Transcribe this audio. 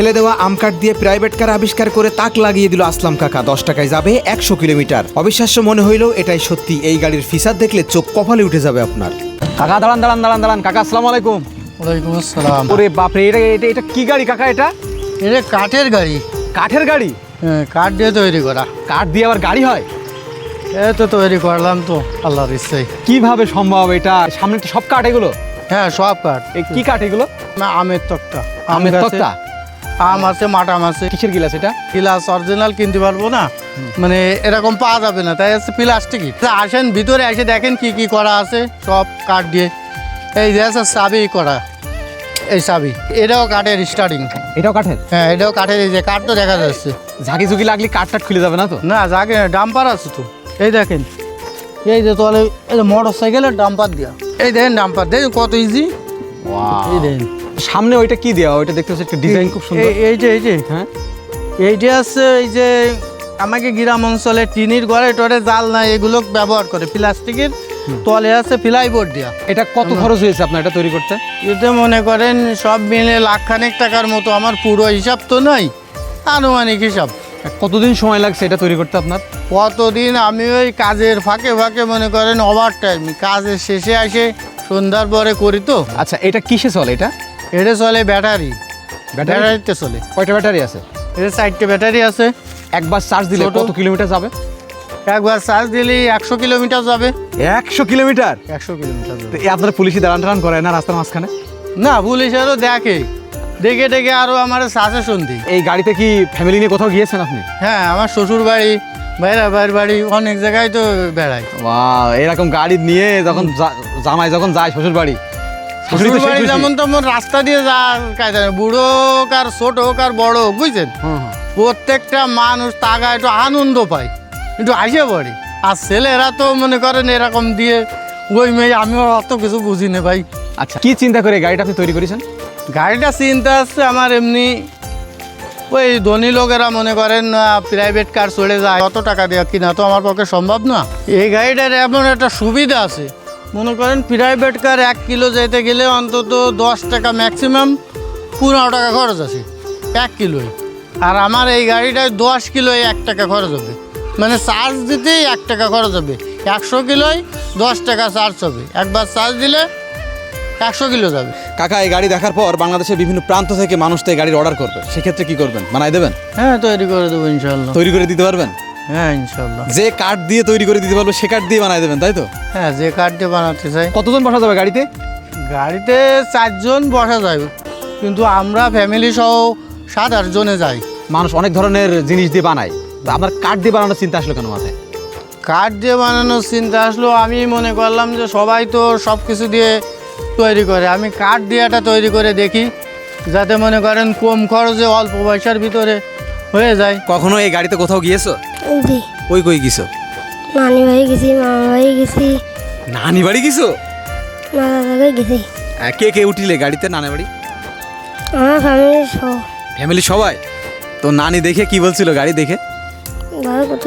ফেলে দেওয়া আম কাঠ দিয়ে প্রাইভেট কার আবিষ্কার করে তাক লাগিয়ে দিল আসলাম কাকা। দশ টাকায় যাবে একশো কিলোমিটার। অবিশ্বাস্য মনে হইলেও এটাই সত্যি। এই গাড়ির ফিসার দেখলে চোখ কপালে উঠে যাবে আপনার। কাকা দাঁড়ান দাঁড়ান দাঁড়ান দাঁড়ান। কাকা আসসালামু আলাইকুম। ওয়ালাইকুম আসসালাম। ওরে বাপরে এটা এটা এটা কি গাড়ি কাকা এটা? এটা কাঠের গাড়ি। কাঠের গাড়ি? হ্যাঁ কাঠ দিয়ে তৈরি করা। কাঠ দিয়ে আবার গাড়ি হয়? এই তো তৈরি করলাম তো আল্লাহর ইচ্ছাই কীভাবে সম্ভব এটা? সামনে তো সব কাঠ এগুলো? হ্যাঁ সব কাঠ। এ কি কাঠ এগুলো? না, আমের তক্তা। আমের তক্তা? আম আছে মাটাম আছে কিসের গিলাস এটা? গিলাস অরিজিনাল কিনতে পারব না। মানে এরকম পাওয়া যাবে না তাই আছে প্লাস্টিকই তা আসেন ভিতরে এসে দেখেন কি কি করা আছে সব কাঠ দিয়ে। এই যে আছে চাবি করা এই চাবি। এটাও কাঠের স্টার্টিং এটাও কাঠের? হ্যাঁ এটাও কাঠের এই যে কাঠ তো দেখা যাচ্ছে। ঝাঁকি ঝুঁকি লাগলে কাঠ টাট খুলে যাবে না তো? না যাকে ডাম্পার আছে তো। এই দেখেন এই যে তাহলে এই যে মোটর সাইকেলের ডাম্পার দিয়া। এই দেখেন ডাম্পার দেখেন কত ইজি এই দেখেন। সামনে ওইটা কি দেওয়া ওইটা দেখতে পাচ্ছি একটা ডিজাইন খুব সুন্দর। এই- যে এই যে হ্যাঁ? এইটা আছে এই যে আমাকে গ্রাম অঞ্চলে টিনির ঘরে টরে জাল নাই এগুলো ব্যবহার করে। প্লাস্টিকের তলে আছে ফ্লাইবোর্ড দিয়া। এটা কত খরচ হয়েছে আপনার এটা তৈরি করতে? এতে মনে করেন সব মিলে লাখখানেক টাকার মতো। আমার পুরো হিসাব তো নাই। আনুমানিক হিসাব। কতদিন সময় লাগছে এটা তৈরি করতে আপনার? কতদিন? আমি ওই কাজের ফাঁকে ফাঁকে মনে করেন ওভার টাইম কাজের শেষে আসে সন্ধ্যার পরে করি তো। আচ্ছা এটা কিসে চলে এটা? এটা চলে ব্যাটারি। ব্যাটারি? ব্যাটারিতে চলে। কয়টা ব্যাটারি আছে? এটা চারটে ব্যাটারি আছে। একবার চার্জ দিলে। কত কিলোমিটার যাবে? একবার চার্জ দিলে একশো কিলোমিটার যাবে। একশো কিলোমিটার? একশো কিলোমিটার যাবে। আপনার পুলিশি দাঁড়ান টান করে না রাস্তার মাঝখানে? না পুলিশেরও দেখে। দেখে দেখে আরও আমার সাজেশন দিই এই গাড়িতে কি ফ্যামিলি নিয়ে কোথাও গিয়েছেন আপনি? হ্যাঁ আমার শ্বশুর বাড়ি বাইরা বাইর বাড়ি অনেক জায়গায় তো বেড়াই বাহ এরকম গাড়ি নিয়ে যখন জামাই যখন যায় শ্বশুর বাড়ি যেমন তেমন রাস্তা দিয়ে যা নেই। বুড়ো হোক আর ছোট হোক আর বড় হোক বুঝছেন। প্রত্যেকটা মানুষ তাগা একটু আনন্দ পায় একটু আসে পড়ে আর ছেলেরা তো মনে করেন এরকম দিয়ে ওই মেয়ে আমিও অত কিছু বুঝি না ভাই। আচ্ছা কি চিন্তা করে গাড়িটা আপনি তৈরি করেছেন? গাড়িটা চিন্তা আছে আমার এমনি ওই ধনী লোকেরা মনে করেন প্রাইভেট কার চলে যায় অত টাকা দেওয়া কিনা তো আমার পক্ষে সম্ভব না। এই গাড়িটার এমন একটা সুবিধা আছে মনে করেন প্রাইভেট কার এক কিলো যেতে গেলে অন্তত দশ টাকা ম্যাক্সিমাম পনেরো টাকা খরচ আছে এক কিলোয়। আর আমার এই গাড়িটায় দশ কিলোয় এক টাকা খরচ হবে। মানে চার্জ দিতেই এক টাকা খরচ হবে। একশো কিলোয় দশ টাকা চার্জ হবে। একবার চার্জ দিলে একশো কিলো যাবে। কাকা এই গাড়ি দেখার পর বাংলাদেশের বিভিন্ন প্রান্ত থেকে মানুষ তো এই গাড়ির অর্ডার করবে। সেক্ষেত্রে কি করবেন? বানাই দেবেন? হ্যাঁ তৈরি করে দেবো ইনশাল্লাহ তৈরি করে দিতে পারবেন? হ্যাঁ ইনশাল্লাহ যে কাঠ দিয়ে তৈরি করে দিতে পারবে সে কাঠ দিয়ে বানাই দেবেন তাই তো? হ্যাঁ যে কাঠ দিয়ে বানাতে চাই। কতজন বসা যাবে গাড়িতে? গাড়িতে চারজন বসা যায় কিন্তু আমরা ফ্যামিলি সহ সাত আট জনে যাই। মানুষ অনেক ধরনের জিনিস দিয়ে বানায়। তা আপনার কাঠ দিয়ে বানানোর চিন্তা আসলো কেন মাথায়? কাঠ দিয়ে বানানোর চিন্তা আসলো আমি মনে করলাম যে সবাই তো সব কিছু দিয়ে তৈরি করে। আমি কাঠ দিয়ে একটা তৈরি করে দেখি যাতে মনে করেন কম খরচে অল্প পয়সার ভিতরে হয়ে যায়। কখনো এই গাড়িতে কোথাও গিয়েছো? জি কই কই গিয়েছো? নানি বাড়ি গেছি মামা বাড়ি গেছি। নানি বাড়ি গিয়েছো মামা বাড়ি গেছি। আহ, কে কে উঠিলে গাড়িতে নানি বাড়ি? আমার ফ্যামিলির সব। ফ্যামিলি সবাই? তো নানি দেখে কি বলছিল গাড়ি দেখে? ভালো কত